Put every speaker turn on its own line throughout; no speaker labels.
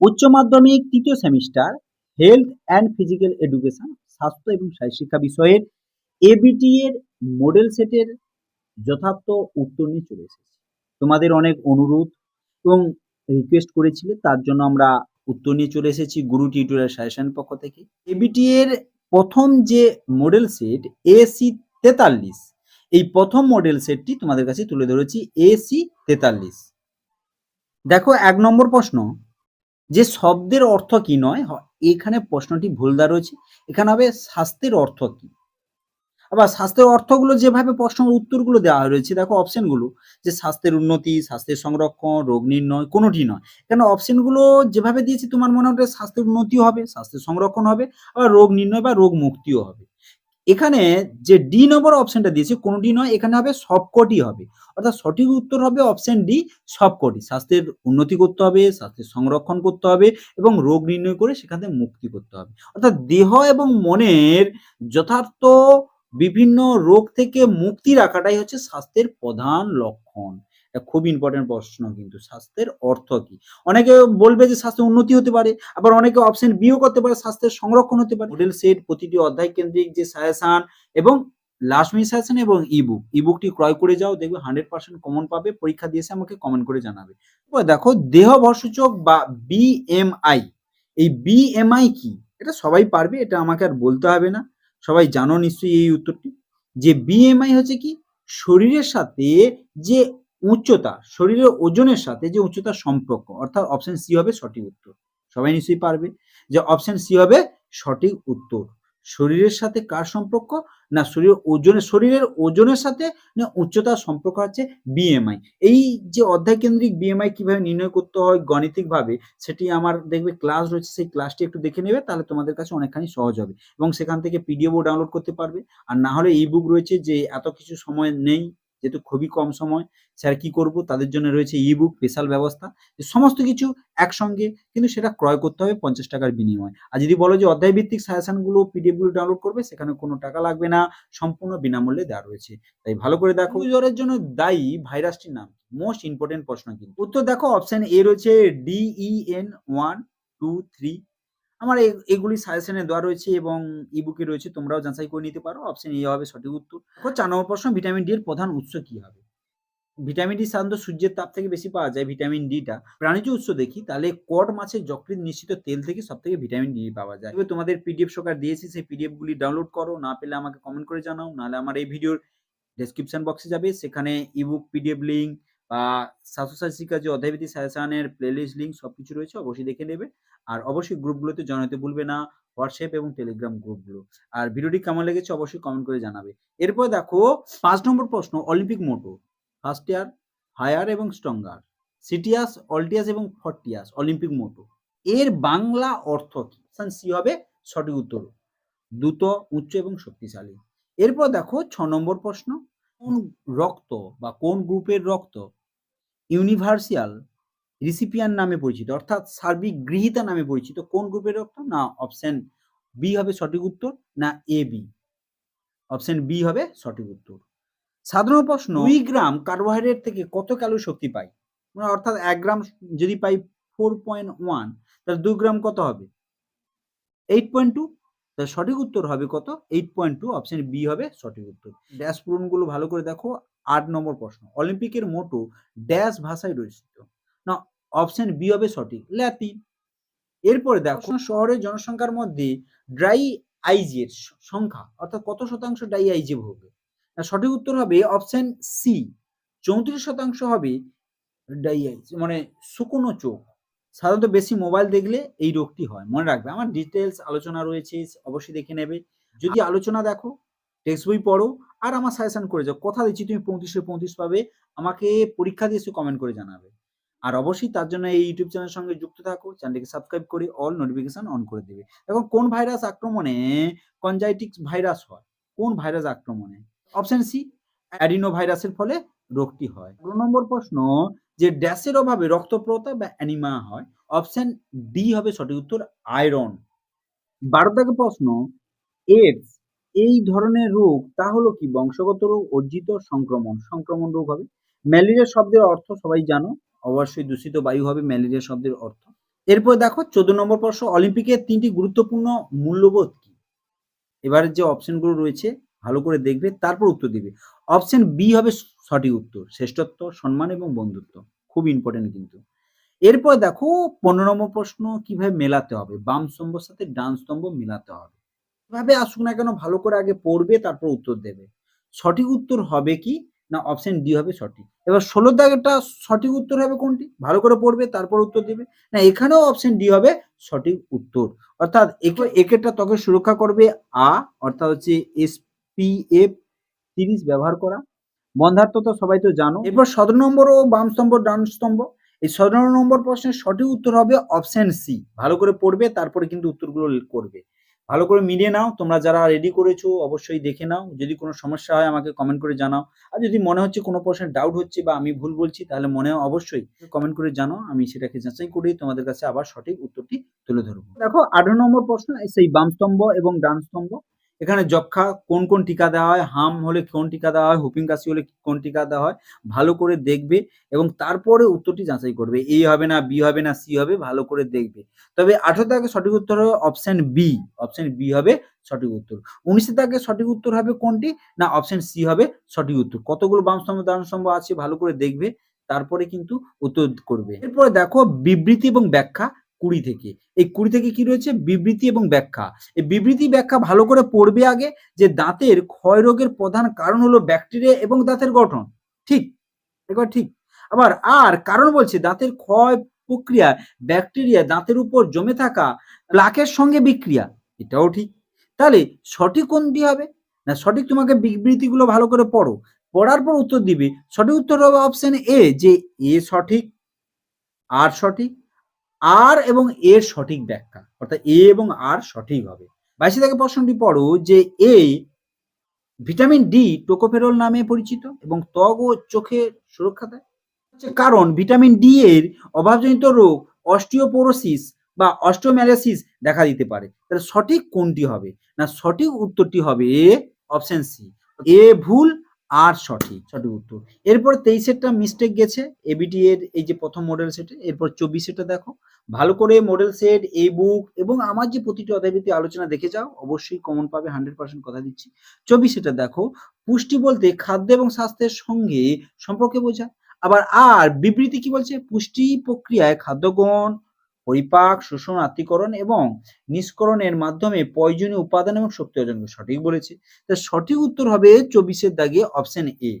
উচ্চ মাধ্যমিক, তৃতীয় semester health and physical education স্বাস্থ্য এবং শিক্ষা বিষয়ের এবিটি এর মডেল সেটের যথার্থ উত্তর নিয়ে চলে এসেছে। তোমাদের অনেক অনুরোধ এবং রিকোয়েস্ট করেছিলে, তার জন্য আমরা উত্তর নিয়ে চলে এসেছি গুরু টিউটোরিয়াল সাজেশন পক্ষ থেকে। এবিটি এর প্রথম যে মডেল সেট এসি তেতাল্লিশ, এই প্রথম মডেল সেটটি তোমাদের কাছে তুলে ধরেছি এসি তেতাল্লিশ। দেখো, এক নম্বর প্রশ্ন যে শব্দের অর্থ কি নয় এখানে প্রশ্নটি ভুল দেওয়া রয়েছে। এখানে হবে স্বাস্থ্যের অর্থ কি? আবার স্বাস্থ্যের অর্থগুলো যেভাবে প্রশ্নের উত্তরগুলো দেওয়া রয়েছে, দেখো অপশনগুলো, যে স্বাস্থ্যের উন্নতি স্বাস্থ্যের সংরক্ষণ, রোগ নির্ণয়, কোনোটি নয়। কেন অপশনগুলো যেভাবে দিয়েছি, তোমার মনে হবে স্বাস্থ্যের উন্নতিও হবে স্বাস্থ্যের সংরক্ষণ হবে, আবার রোগ নির্ণয় বা রোগ মুক্তিও হবে। এখানে যে ডি নম্বর অপশনটা দিয়েছে কোনোটি নয়, এখানে হবে সবকটি হবে। অর্থাৎ সঠিক উত্তর হবে অপশন ডি সবকটি। স্বাস্থ্যের উন্নতি করতে হবে, স্বাস্থ্যের সংরক্ষণ করতে হবে এবং রোগ নির্ণয় করে সেখান থেকে মুক্তি করতে হবে। অর্থাৎ দেহ এবং মনের যথার্থ বিভিন্ন রোগ থেকে মুক্তি রাখাটাই হচ্ছে স্বাস্থ্যের প্রধান লক্ষণ। খুব ইম্পর্টেন্ট প্রশ্ন কিন্তু, স্বাস্থ্যের অর্থ কি? অনেকে বলবে যে স্বাস্থ্যের উন্নতি হতে পারে, আবার অনেকে অপশন বিও করতে পারে, স্বাস্থ্যের সংরক্ষণ হতে পারে। মডেল সেট প্রতিটি অধ্যায় কেন্দ্রিক যে সাজেশন এবং লাস্ট মিনিট সাজেশন এবং ইবুক ইবুকটি ক্রয় করে যাও, দেখবে হান্ড্রেড পার্সেন্ট কমন পাবে, পরীক্ষা দিয়েছে, আমাকে কমেন্ট করে জানাবে। দেখো দেহ ভরসূচক বা বিএমআই এই বিএমআই কি? এটা সবাই পারবে, এটা আমাকে আর বলতে হবে না। সবাই জানো নিশ্চয়ই এই উত্তরটি, যে বিএমআই হচ্ছে কি? শরীরের সাথে যে উচ্চতা, শরীরের ওজনের সাথে যে উচ্চতা সম্পর্ক, অর্থাৎ অপশন সি হবে সঠিক উত্তর। সবাই নিশ্চয়ই পারবে যে অপশন সি হবে সঠিক উত্তর। শরীরের সাথে কার সম্পর্ক? না, শরীর, ওজনের, শরীরের ওজনের সাথে না, উচ্চতার সম্পর্ক আছে বিএমআই এই যে অধ্যায় কেন্দ্রিক বিএমআই কীভাবে নির্ণয় করতে হয় গণিতিকভাবে, সেটি আমার দেখবে ক্লাস রয়েছে, সেই ক্লাসটি একটু দেখে নেবে, তাহলে তোমাদের কাছে অনেকখানি সহজ হবে। এবং সেখান থেকে পিডিএফও ডাউনলোড করতে পারবে। আর না হলে ই বুক রয়েছে যে এত কিছু সময় নেই। যেহেতু খুবই কম সময়, স্যার কি করব? তাদের জন্য রয়েছে ই বুক স্পেশাল ব্যবস্থা সমস্ত কিছু একসঙ্গে কিন্তু সেটা ক্রয় করতে হবে পঞ্চাশ টাকার বিনিময়। আর যদি বলো যে অধ্যায় ভিত্তিক সাজেশনগুলো পিডিএফগুলো ডাউনলোড করবে, সেখানে কোনো টাকা লাগবে না, সম্পূর্ণ বিনামূল্যে দেওয়া রয়েছে। তাই ভালো করে দেখো। জ্বরের জন্য দায়ী ভাইরাসটির নাম মোস্ট ইম্পর্টেন্ট প্রশ্ন কিন্তু। উত্তর দেখো অপশন এ রয়েছে ডিইএন ওয়ান টু থ্রি আমার এগুলি সাজেশনে দেওয়া রয়েছে এবং ইবুকে রয়েছে, তোমরাও যাচাই করে নিতে পারো। অপশন এ হবে সঠিক উত্তর। চার নম্বর প্রশ্ন ভিটামিন ডি এর প্রধান উৎস কি হবে? ভিটামিন ডি সাধারণত সূর্যের তাপ থেকে বেশি পাওয়া যায় ভিটামিন ডিটা প্রাণীজ উৎস দেখি, তাহলে কড মাছের যকৃৎ নিশ্চিত তেল থেকে সব থেকে ভিটামিন ডি পাওয়া যায়। এবার তোমাদের পিডিএফ সরকার দিয়েছি, সেই পিডিএফ গুলি ডাউনলোড করো, না পেলে আমাকে কমেন্ট করে জানাও, নাহলে আমার এই ভিডিওর ডেসক্রিপশন বক্সে যাবে। সেখানে ইবুক পিডিএফ লিঙ্ক বা স্বাস্থ্যশাস্ত্রিকা যে অধ্যায়ভিত্তিক সাজেশনের প্লেলিস্ট লিঙ্ক সব কিছু রয়েছে, অবশ্যই দেখে নেবে। আর অবশ্যই গ্রুপগুলোতে জয়েন হতে ভুলবে না হোয়াটসঅ্যাপ এবং টেলিগ্রাম গ্রুপগুলো আর ভিডিওটি কেমন লেগেছে অবশ্যই কমেন্ট করে জানাবে। এরপর দেখো, পাঁচ নম্বর প্রশ্ন Olympic motto first year higher এবং স্ট্রঙ্গার সিটিয়াস অল্টিয়াস এবং ফর্টিয়াস অলিম্পিক মোটো এর বাংলা অর্থ কি? সি হবে সঠিক উত্তর। দ্রুত, উচ্চ এবং শক্তিশালী। এরপর দেখো, ছ নম্বর প্রশ্ন কোন রক্ত বা কোন গ্রুপের রক্ত ইউনিভার্সিয়াল রিসিপিয়ান নামে পরিচিত? অর্থাৎ সার্বিক গৃহীতা নামে পরিচিত। কোন গ্রুপের রক্ত? না, অপশন বি হবে সঠিক উত্তর, না এ বি অপশন বি হবে সঠিক উত্তর। সাধারণ প্রশ্ন, দুই গ্রাম কার্বোহাইড্রেট থেকে কত ক্যালোরি শক্তি পাই? মানে অর্থাৎ এক গ্রাম যদি পাই ফোর পয়েন্ট ওয়ান তাহলে দুই গ্রাম কত হবে? এইট পয়েন্ট টু তাহলে সঠিক উত্তর হবে কত? Eight point two option B হবে সঠিক উত্তর। ড্যাশ পূরণগুলো ভালো করে দেখো আট নম্বর প্রশ্ন। অলিম্পিকের মোটো ড্যাশ ভাষায় রচিত। না অপশন বি হবে সঠিক ল্যাটিন এরপরে দেখো শহরের জনসংখ্যার মধ্যে ড্রাই আইজের সংখ্যা অর্থাৎ কত শতাংশ ড্রাই আইজে না, সঠিক উত্তর হবে অপশন সি চৌত্রিশ শতাংশ হবে ড্রাই আইজ মানে শুকনো চোখ। সাধারণত বেশি মোবাইল দেখলে এই রোগটি হয়। মনে রাখবে, আমার ডিটেলস আলোচনা রয়েছে, অবশ্যই দেখে নেবে। যদি আলোচনা দেখো টেক্সট বই পড়ো, আর আমার সাজেশন করে যাও, কথা দিচ্ছি, তুমি পঁয়ত্রিশে পঁয়ত্রিশ পাবে, আমাকে পরীক্ষা দিয়ে কমেন্ট করে জানাবে। আর অবশ্যই তার জন্য এই ইউটিউব চ্যানেলের সঙ্গে যুক্ত থাকো চ্যানেলটিকে সাবস্ক্রাইব করে অল নোটিফিকেশন অন করে দেবে। এখন কোন ভাইরাস আক্রমণে কনজাইটিক্স ভাইরাস হয়? কোন ভাইরাস আক্রমণে? অপশন সি অ্যাডিনো ভাইরাসের ফলে রোগটি হয়। নম্বর প্রশ্ন যে ড্যাশের অভাবে রক্তপ্রতা বা অ্যানিমা হয়, অপশন ডি হবে সঠিক উত্তর আয়রন। বারো থেকে প্রশ্ন এডস এই ধরনের রোগ, তা হলো কি? বংশগত রোগ, অর্জিত সংক্রমণ। সংক্রমণ রোগ হবে। ম্যালেরিয়া শব্দের অর্থ সবাই জানো, অবশ্যই দূষিত বায়ু হবে ম্যালেরিয়া শব্দের অর্থ। এরপর দেখো, চোদ্দ নম্বর প্রশ্ন, অলিম্পিকের তিনটি গুরুত্বপূর্ণ মূল্যবোধ কি? এবারে যে অপশনগুলো রয়েছে ভালো করে দেখবে, তারপর উত্তর দিবে। অপশন বি হবে সঠিক উত্তর, শ্রেষ্ঠত্ব, সম্মান এবং বন্ধুত্ব। খুব ইম্পর্টেন্ট কিন্তু। এরপর দেখো পনেরো নম্বর প্রশ্ন, কীভাবে মেলাতে হবে? বাম স্তম্ভর সাথে ডান স্তম্ভ মেলাতে হবে। কীভাবে আসুক না কেন, ভালো করে আগে পড়বে, তারপর উত্তর দেবে। সঠিক উত্তর হবে কি? না অপশন ডি হবে সঠিক। এবার ষোলো দাগেরটা সঠিক উত্তর হবে কোনটি? ভালো করে পড়বে, তারপর উত্তর দেবে। না, এখানেও অপশন ডি হবে সঠিক উত্তর। অর্থাৎ একে- একেরটা ত্বকের সুরক্ষা করবে, আ, অর্থাৎ হচ্ছে এসপিএফ তিরিশ ব্যবহার করা। বন্ধাত্ম তো সবাই তো জানো। এরপর সতেরো নম্বর ও বাম স্তম্ভ, ডান স্তম্ভ। এই সতেরো নম্বর প্রশ্নের সঠিক উত্তর হবে অপশন সি ভালো করে পড়বে, তারপরে কিন্তু উত্তরগুলো করবে। ভালো করে মিলিয়ে নাও, তোমরা যারা রেডি করেছ, অবশ্যই দেখে নাও। যদি কোনো সমস্যা হয়, আমাকে কমেন্ট করে জানাও। আর যদি মনে হচ্ছে কোনো প্রশ্নের ডাউট হচ্ছে বা আমি ভুল বলছি, তাহলে মনে অবশ্যই কমেন্ট করে জানাও। আমি সেটাকে যাচাই করে তোমাদের কাছে আবার সঠিক উত্তরটি তুলে ধরবো। দেখো, আঠারো নম্বর প্রশ্ন সেই বাম স্তম্ভ এবং ডান স্তম্ভ। এখানে যক্ষা কোন কোন টিকা দেওয়া হয়, হাম হলে কোন টিকা দেওয়া হয়, হুপিং কাশি হলে কোন টিকা দেওয়া হয়, ভালো করে দেখবে এবং তারপরে উত্তরটি যাচাই করবে। এ হবে না, বি হবে না, সি হবে, ভালো করে দেখবে। তবে আঠারো দাগে সঠিক উত্তর হবে অপশন বি। অপশন বি হবে সঠিক উত্তর। উনিশে দাগে সঠিক উত্তর হবে কোনটি না অপশন সি হবে সঠিক উত্তর। কতগুলো বাম স্তম্ভ, ডান স্তম্ভ আছে, ভালো করে দেখবে, তারপরে কিন্তু উত্তর করবে। এরপরে দেখো বিবৃতি এবং ব্যাখ্যা। কুড়ি থেকে। এই কুড়ি থেকে কি রয়েছে? বিবৃতি এবং ব্যাখ্যা। এই বিবৃতি ব্যাখ্যা ভালো করে পড়বে আগে যে দাঁতের ক্ষয় রোগের প্রধান কারণ হলো ব্যাকটেরিয়া এবং দাঁতের গঠন। ঠিক? একবার ঠিক। আবার আর কারণ বলছে দাঁতের ক্ষয় প্রক্রিয়া, ব্যাকটেরিয়া দাঁতের উপর জমে থাকা প্লাকের সঙ্গে বিক্রিয়া। এটাও ঠিক। তাহলে সঠিক কোনটি হবে? না, সঠিক তোমাকে বিবৃতিগুলো ভালো করে পড়ো। পড়ার পর উত্তর দিবে। সঠিক উত্তর হবে অপশন এ যে এ সঠিক আর সঠিক আর এবং এর সঠিক ব্যাখ্যা, অর্থাৎ এ এবং আর সঠিক হবে। বাইশে থেকে প্রশ্নটি পড়ো যে এ ভিটামিন ডি টোকোফেরল নামে পরিচিত এবং ত্বক ও চোখের সুরক্ষা দেয়। কারণ ভিটামিন ডি এর অভাবজনিত রোগ অস্টিওপোরোসিস বা অস্টোম্যালাসিস দেখা দিতে পারে। তাহলে সঠিক কোনটি হবে? না সঠিক উত্তরটি হবে অপশন সি। এ ভুল আর সঠিক সঠিক উত্তর। এরপর তেইশেরটা মিস্টেক গেছে এবিটি এর এই যে প্রথম মডেল সেটে এরপর চব্বিশেরটা দেখো। ভালো করে মডেল সেট এই বুক এবং আমার যে প্রতিটি অধ্যায়ভিত্তিক আলোচনা দেখে যাও, অবশ্যই কমন পাবে হান্ড্রেড পার্সেন্ট কথা দিচ্ছি। চব্বিশেরটা দেখো, পুষ্টি বলতে খাদ্য এবং স্বাস্থ্যের সঙ্গে সম্পর্কে বোঝা আবার আর বিবৃতি কি বলছে? পুষ্টি প্রক্রিয়ায় খাদ্য গ্রহণ পরিপাক শোষণ আত্মীকরণ এবং নিষ্করণের মাধ্যমে প্রয়োজনীয় উপাদান এবং শক্তি অর্জন সঠিক বলেছে। সঠিক উত্তর হবে চব্বিশের দাগে অপশন এ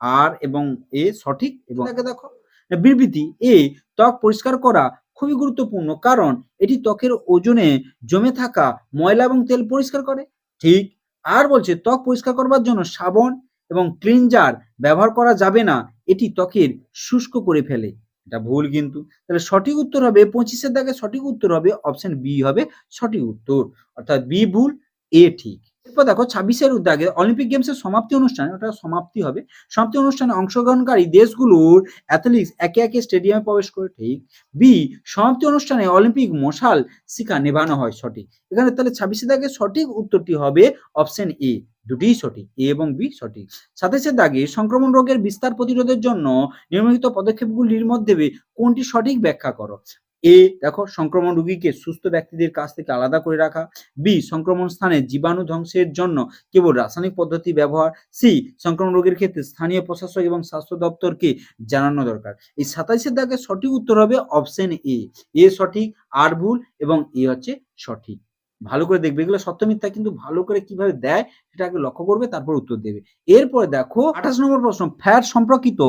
আর এবং এ সঠিক এবং দেখো। বিবৃতি এ ত্বক পরিষ্কার করা খুবই গুরুত্বপূর্ণ কারণ এটি ত্বকের ওজনে জমে থাকা ময়লা এবং তেল পরিষ্কার করে। ঠিক আর বলছে ত্বক পরিষ্কার করবার জন্য সাবন এবং ক্লিনজার ব্যবহার করা যাবে না। এটি ত্বকের শুষ্ক করে ফেলে। এটা ভুল কিন্তু। তাহলে সঠিক উত্তর হবে, পঁচিশের দাগে সঠিক উত্তর হবে অপশন বি হবে সঠিক উত্তর। অর্থাৎ বি ভুল এ ঠিক। এরপর দেখো ছাব্বিশের উদ্যোগে অলিম্পিক গেমসের সমাপ্তি অনুষ্ঠানে, ওটা সমাপ্তি হবে। সমাপ্তি অনুষ্ঠানে অংশগ্রহণকারী দেশগুলোর অ্যাথলিক্স একে একে স্টেডিয়ামে প্রবেশ করে, ঠিক? বি সমাপ্তি অনুষ্ঠানে অলিম্পিক মশাল শিখা নেভানো হয় সঠিক। এখানে তাহলে ছাব্বিশে দাগে সঠিক উত্তরটি হবে অপশন এ দুটিই সঠিক এ এবং বি সঠিক। সাতাশের দাগে সংক্রমণ রোগের বিস্তার প্রতিরোধের জন্য নির্মিত পদক্ষেপগুলির মধ্যে কোনটি সঠিক ব্যাখ্যা করো? এ, দেখো, সংক্রমণ রোগীকে সুস্থ ব্যক্তিদের কাছ থেকে আলাদা করে রাখা। বি, সংক্রমণ স্থানে জীবাণু ধ্বংসের জন্য কেবল রাসায়নিক পদ্ধতি ব্যবহার। সি, সংক্রমণ রোগের ক্ষেত্রে স্থানীয় প্রশাসক এবং স্বাস্থ্য দপ্তরকে জানানো দরকার। এই সাতাইশের দাগে সঠিক উত্তর হবে অপশন এ। এ সঠিক, আর ভুল এবং এ হচ্ছে সঠিক। ভালো করে দেখবে, এগুলো সত্য মিথ্যা, কিন্তু ভালো করে কীভাবে দেয় সেটা আগে লক্ষ্য করবে, তারপর উত্তর দেবে। এরপরে দেখো, আঠাশ নম্বর প্রশ্ন, ফ্যাট সম্পর্কিত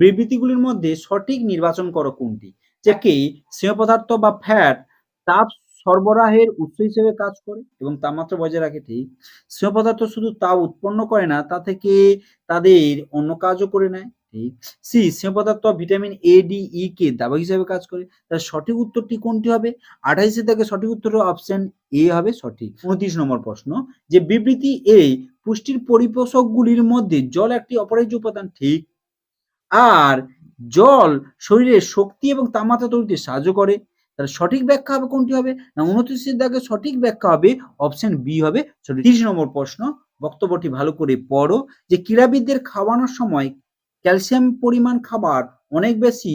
বিবৃতিগুলির মধ্যে সঠিক নির্বাচন করো কোনটি? কি স্নেহ পদার্থ বা ফ্যাট তাপ সরবরাহের উৎস হিসেবে কাজ করে এবং তাপমাত্রা বজায় রাখে ঠিক। স্নেহ পদার্থ শুধু তাপ উৎপন্ন করে না, তা থেকে তাদের অন্য কাজও করে নেয় ঠিক। সি স্নেহ পদার্থ ভিটামিন এ ডি ই কে দাবা হিসেবে কাজ করে। তার সঠিক উত্তরটি কোনটি হবে? আঠাইশে থেকে সঠিক উত্তর অপশন এ হবে সঠিক। উনত্রিশ নম্বর প্রশ্ন, যে বিবৃতি এ পুষ্টির পরিপোষকগুলির মধ্যে জল একটি অপরিহার্য উপাদান ঠিক। আর জল শরীরের শক্তি এবং তাপমাত্রা তৈরিতে সাহায্য করে। তাহলে সঠিক ব্যাখ্যা হবে কোনটি হবে? না উনত্রিশের দাগে সঠিক ব্যাখ্যা হবে? অপশন বি হবে তিরিশ নম্বর প্রশ্ন। বক্তব্যটি ভালো করে পড়ো যে ক্রীড়াবিদদের খাওয়ানোর সময় ক্যালসিয়াম পরিমাণ খাবার অনেক বেশি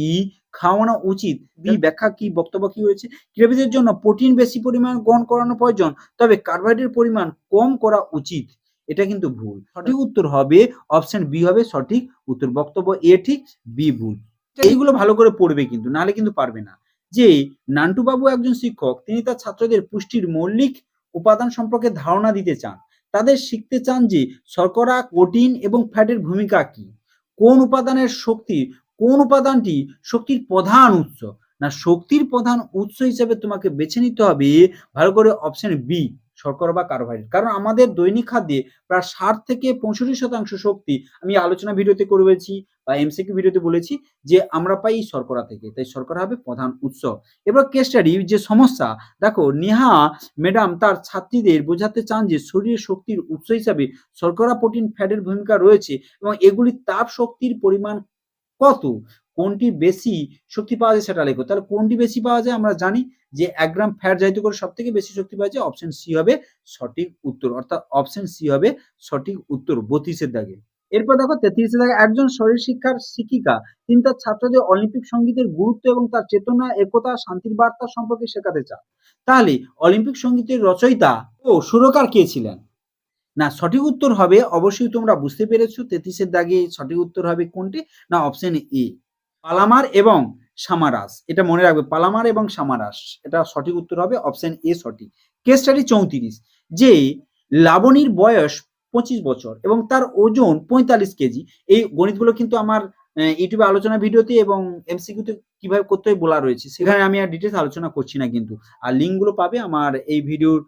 খাওয়ানো উচিত। বি ব্যাখ্যা কি, বক্তব্য কি হয়েছে ক্রীড়াবিদের জন্য প্রোটিন বেশি পরিমাণ গ্রহণ করানো প্রয়োজন, তবে কার্বোহাইড্রেট পরিমাণ কম করা উচিত। এটা কিন্তু ভুল। সঠিক উত্তর হবে অপশন বি হবে সঠিক উত্তর। বক্তব্য এ ঠিক বি ভুল। এইগুলো ভালো করে পড়বে কিন্তু নাহলে কিন্তু পারবে না। যে নান্টু বাবু একজন শিক্ষক তিনি তার ছাত্রদের পুষ্টির মৌলিক উপাদান সম্পর্কে ধারণা দিতে চান। তাদের শিখতে চান যে শর্করা প্রোটিন এবং ফ্যাটের ভূমিকা কি। কোন উপাদানের শক্তি কোন উপাদানটি শক্তির প্রধান উৎস? না শক্তির প্রধান উৎস হিসেবে তোমাকে বেছে নিতে হবে ভালো করে অপশন বি শর্করা বা কার্বোহাইড্রেট কারণ আমাদের দৈনিক খাদ্যে প্রায় ষাট থেকে পঁয়ষট্টি শতাংশ শক্তি আমি আলোচনা ভিডিওতে করেছি বা এমসিকিউ ভিডিওতে বলেছি যে আমরা পাই শর্করা থেকে। তাই শর্করা হবে প্রধান উৎস। এবার কেস স্টাডি যে সমস্যা, দেখো নেহা ম্যাডাম তার ছাত্রীদের বোঝাতে চান যে শরীরের শক্তির উৎস হিসাবে শর্করা প্রোটিন ফ্যাটের ভূমিকা রয়েছে এবং এগুলির তাপ শক্তির পরিমাণ কত? কোনটি বেশি শক্তি পাওয়া যায় সেটা লেখো। তাহলে কোনটি বেশি পাওয়া যায় আমরা জানি যে এক গ্রাম ফ্যাট জাহিত করে সব থেকে বেশি শক্তি পাওয়া যায় অপশন সি হবে সঠিক উত্তর। অর্থাৎ অপশন সি হবে সঠিক উত্তর বত্রিশের দাগে। এরপর দেখো তেত্রিশের দাগে একজন শরীর শিক্ষার শিক্ষিকা, তিনি তার ছাত্রদের অলিম্পিক সঙ্গীতের গুরুত্ব এবং তার চেতনা, একতা, শান্তির বার্তা সম্পর্কে শেখাতে চান তাহলে অলিম্পিক সঙ্গীতের রচয়িতা ও সুরকার কে ছিলেন? না, সঠিক উত্তর হবে, অবশ্যই তোমরা বুঝতে পেরেছ, তেত্রিশের দাগে সঠিক উত্তর হবে কোনটি? না অপশন এ পালামার এবং সামারাস। এটা মনে রাখবে, পালামার এবং সামারাস। এটা সঠিক উত্তর হবে অপশন এ সঠিক। কেস স্টাডি চৌত্রিশ, যে লাবণীর বয়স পঁচিশ বছর এবং তার ওজন পঁয়তাল্লিশ কেজি। এই গণিতগুলো কিন্তু আমার ইউটিউবে আলোচনা ভিডিওতে এবং এমসিকিউতে কীভাবে করতে বলা রয়েছে। সেখানে আমি আর ডিটেলস আলোচনা করছি না কিন্তু। আর লিঙ্কগুলো পাবে আমার এই ভিডিওর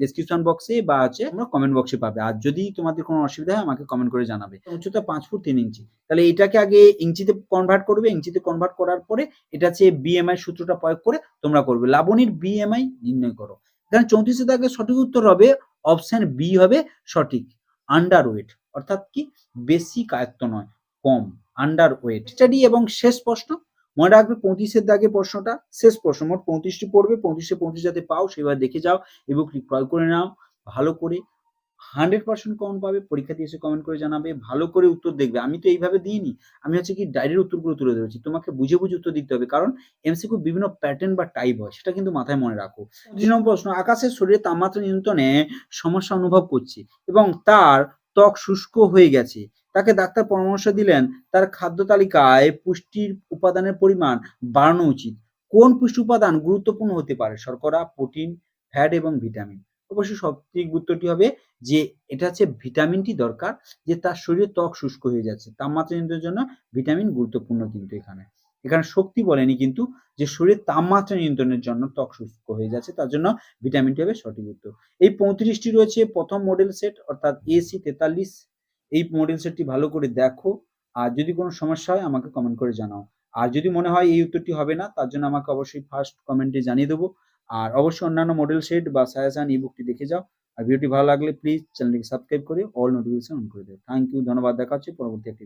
ডিসক্রিপশন বক্সে বা হচ্ছে তোমরা কমেন্ট বক্সে পাবে। আর যদি তোমাদের কোনো অসুবিধা হয় আমাকে কমেন্ট করে জানাবে। উচ্চতা পাঁচ ফুট তিন ইঞ্চি। তাহলে এটাকে আগে ইঞ্চিতে কনভার্ট করবে। ইঞ্চিতে কনভার্ট করার পরে এটা হচ্ছে বিএমআই সূত্রটা প্রয়োগ করে তোমরা করবে। লাবণীর বিএমআই নির্ণয় করো। এখানে চৌত্রিশে দাগে সঠিক উত্তর হবে অপশন বি হবে সঠিক। আন্ডার ওয়েট অর্থাৎ কি? বেশি কায়ত্ত নয় কম। আন্ডার ওয়েট স্টাডি এবং শেষ প্রশ্ন। মনে রাখবে পঁয়ত্রিশের দাগে প্রশ্নটা, শেষ প্রশ্ন, মোট পঁয়ত্রিশটি পড়বে পঁয়ত্রিশে পঁয়ত্রিশ যাতে পাও সেভাবে দেখে যাও এবং ক্রয় করে নাও, ভালো করে হান্ড্রেড পার্সেন্ট কমন পাবে পরীক্ষা দিয়ে এসে কমেন্ট করে জানাবে, ভালো করে উত্তর দেখবে। আমি তো এইভাবে দিইনি, আমি হচ্ছে কি ডায়েরির উত্তরগুলো তুলে ধরেছি, তোমাকে বুঝে বুঝে উত্তর দিতে হবে, কারণ এমসিকিউ বিভিন্ন প্যাটার্ন বা টাইপ হয়, সেটা কিন্তু মাথায় মনে রাখো। দুই নম্বর প্রশ্ন, আকাশের শরীরে তাপমাত্রা নিয়ন্ত্রণে সমস্যা অনুভব করছে এবং তার ত্বক শুষ্ক হয়ে গেছে তাকে ডাক্তার পরামর্শ দিলেন, তার খাদ্য তালিকায় পুষ্টির উপাদানের পরিমাণ বাড়ানো উচিত। কোন পুষ্টি উপাদান গুরুত্বপূর্ণ হতে পারে? শর্করা, প্রোটিন, ফ্যাট এবং ভিটামিন। অবশ্যই সঠিক গুরুত্বটি হবে যে, এটা হচ্ছে ভিটামিনটি দরকার, যে তার শরীরে ত্বক শুষ্ক হয়ে যাচ্ছে। তাপমাত্রা নিয়ন্ত্রণের জন্য ভিটামিন গুরুত্বপূর্ণ কিন্তু এখানে। এখানে শক্তি বলেনি কিন্তু যে, শরীরের তাপমাত্রা নিয়ন্ত্রণের জন্য ত্বক শুষ্ক হয়ে যাচ্ছে, তার জন্য ভিটামিনটি হবে সঠিক উত্তর। এই পঁয়ত্রিশটি রয়েছে প্রথম মডেল সেট, অর্থাৎ এসি তেতাল্লিশ এই মডেল সেটটি ভালো করে দেখো। আর যদি কোনো সমস্যা হয়, আমাকে কমেন্ট করে জানাও। আর যদি মনে হয় এই উত্তরটি হবে না, তার জন্য আমাকে অবশ্যই ফার্স্ট কমেন্টে জানিয়ে দেবো। আর অবশ্যই অন্যান্য মডেল সেট বা সায়াসান ই বুকটি দেখে যাও। আর ভিডিওটি ভালো লাগলে প্লিজ চ্যানেলটিকে সাবস্ক্রাইব করে অল নোটিফিকেশন অন করে দেবে থ্যাংক ইউ ধন্যবাদ, দেখা হচ্ছে পরবর্তী একটি